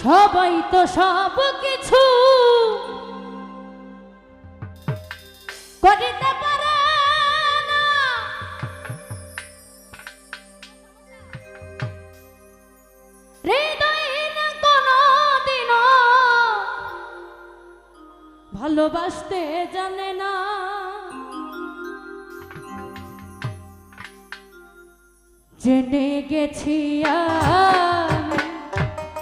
সবাই তো সব কিছু করিতে পারে না। হৃদয়হীন কোনদিনও ভালোবাসতে জানে না। জেনে গেছি আমি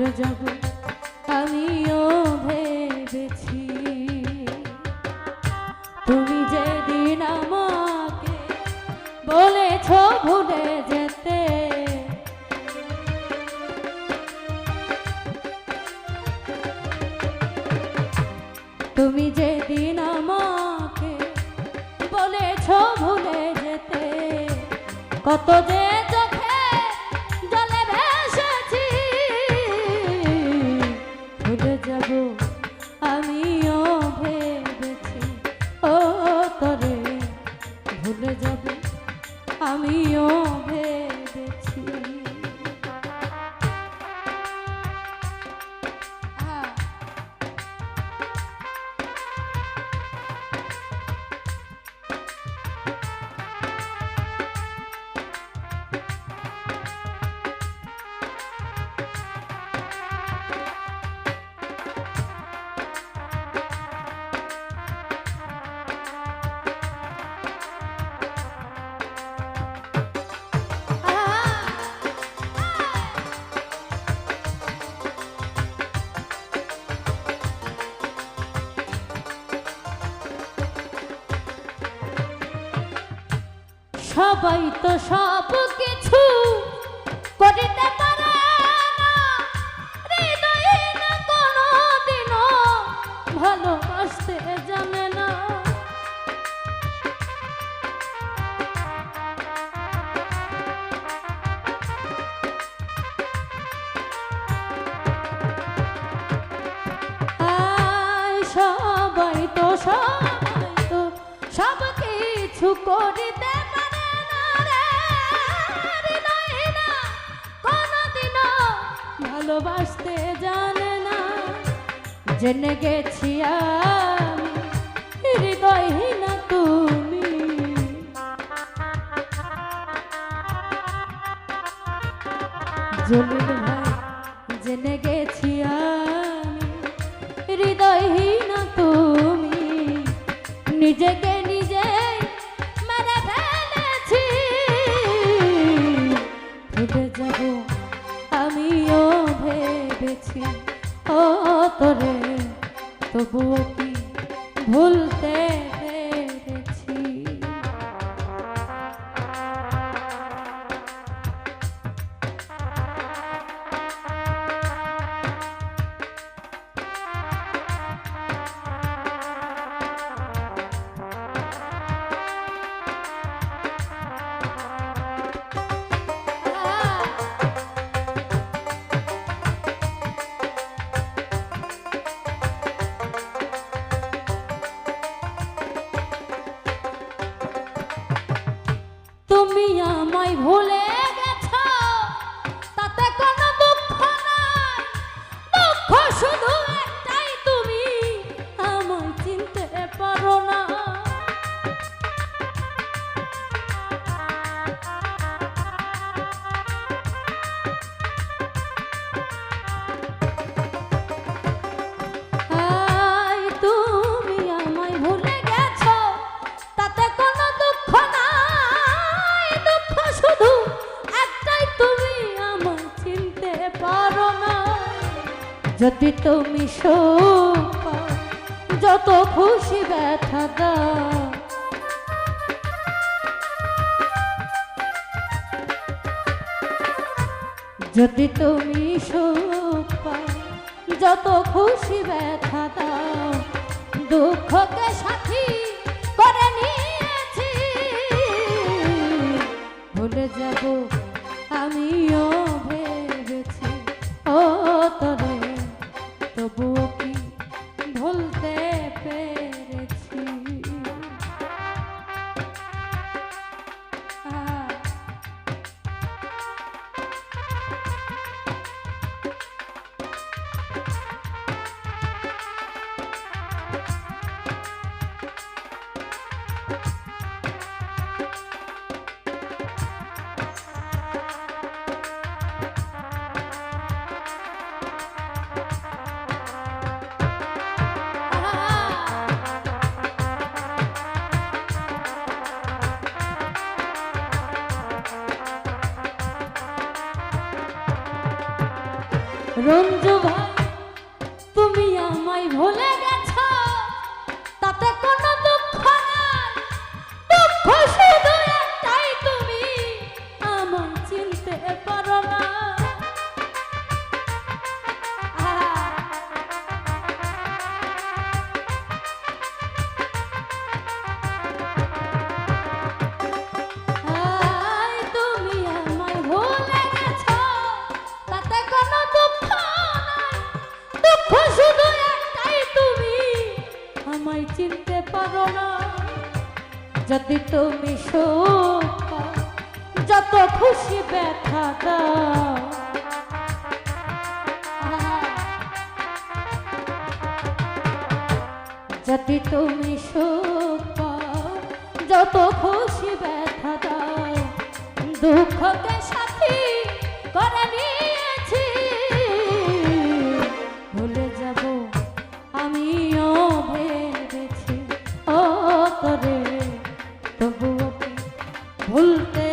ভুলে যাব, আমিও ভেবেছি। তুমি যেদিন আমাকে বলেছ ভুলে যেতে, তুমি যেদিন আমাকে বলেছ ভুলে যেতে, কত যে আমিও ভেবেছি ও তরে ভুলে যাব। আমিও ভেবেছি সবাই তো সব কিছু করিতে পারে কোনোদিনও ভালোবাসতে জানে না। সবাই তো সবাই তো সব কিছু করিতে ভালোবাসতে জানে না। জেনে গেছি আমি যদি তুমি যত খুশি ব্যথা দা যদি তুমি যত খুশি ব্যথা দা দুঃখকে সাথী করে নিয়েছি। ভুলে যাব, আমিও ভেবেছি, ও তরে তবু কি ভুলতে পেরে রঞ্জু ভাই। চিনতে পারো না। যদি তুমি যত খুশি ব্যথা দাও। যদি তুমি যত খুশি ব্যথা দাও। দুঃখকে সাথী করে নিয়ে ভুলতে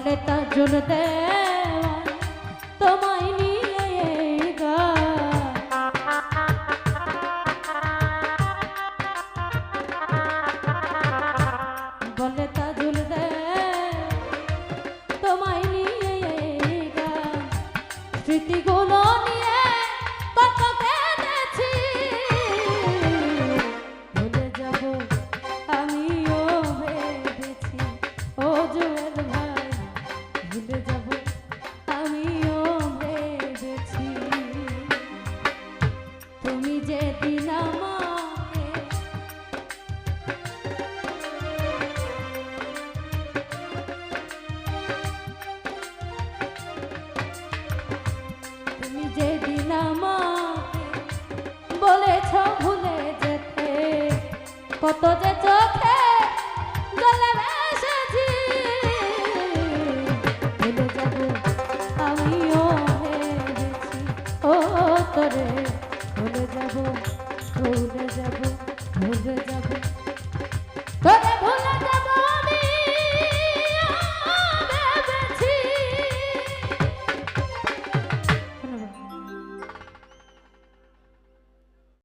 বলে তাজুল দেয়। কত যে চোখে জলে ভেসেছি, ভুলে যাব আমিও ভেবেছি। ও তোরে, ভুলে যাব ভুলে যাব ভুলে যাব।